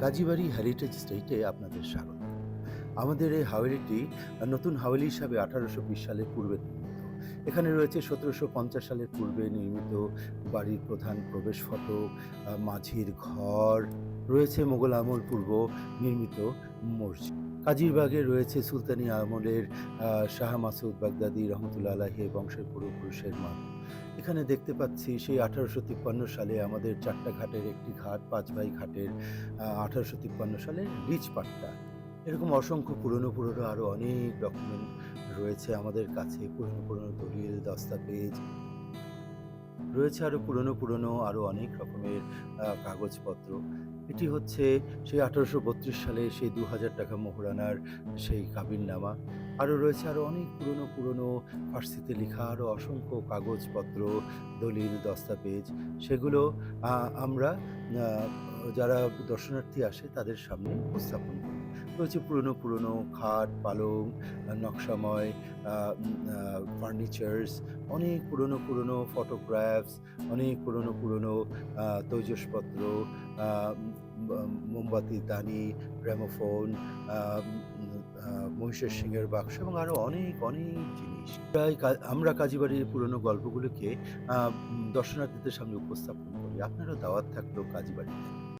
Kazibari heritage স্টেটে আপনাদের স্বাগত। আমাদের এই হাওয়েলিটি নতুন হাওয়েলি হিসাবে আঠারোশো বিশ সালের পূর্বে নির্মিত এখানে রয়েছে সতেরোশো পঞ্চাশ সালের পূর্বে নির্মিত বাড়ির প্রধান প্রবেশ ফটক মাঝির ঘর, রয়েছে মোগল আমল পূর্ব নির্মিত মসজিদ। কাজিরবাগে রয়েছে সুলতানি আমলের শাহ মাসুদ বাগদাদি রহমতুল্লা আলাহি বংশের পূর্বপুরুষের মা এখানে দেখতে পাচ্ছি সেই আঠারোশো তিপ্পান্ন সালে আমাদের চারটা ঘাটের একটি ঘাট, পাঁচ ভাই ঘাটের আঠারোশো তিপ্পান্ন সালের রিচ পাট্টা। এরকম অসংখ্য পুরনো পুরনো আরও অনেক ডকুমেন্ট রয়েছে আমাদের কাছে। পুরনো পুরনো দলিল, দস্তাবেজ। রয়েছে আরও পুরনো পুরনো আরও অনেক রকমের কাগজপত্র। এটি হচ্ছে সেই আঠারোশো বত্রিশ সালে সেই দু হাজার টাকা মোহরানার সেই কাবিননামা। আরও রয়েছে আরও অনেক পুরনো পুরনো ফার্সিতে লেখা আরও অসংখ্য কাগজপত্র, দলিল, দস্তাবেজ। সেগুলো আমরা যারা দর্শনার্থী আসে তাদের সামনে উপস্থাপন করি। রয়েছে পুরনো পুরনো খাট, পালং, নকশাময় ফার্নিচার্স অনেক পুরনো পুরনো ফটোগ্রাফস অনেক পুরনো পুরনো তৈজসপত্র মোমবাতি, দানি গ্রামোফোন মহিষের সিংহের বাক্স এবং আরও অনেক অনেক জিনিস। প্রায় আমরা কাজীবাড়ির পুরনো গল্পগুলোকে দর্শনার্থীদের সামনে উপস্থাপন করি। আপনারও দাওয়াত থাকল কাজীবাড়িতে।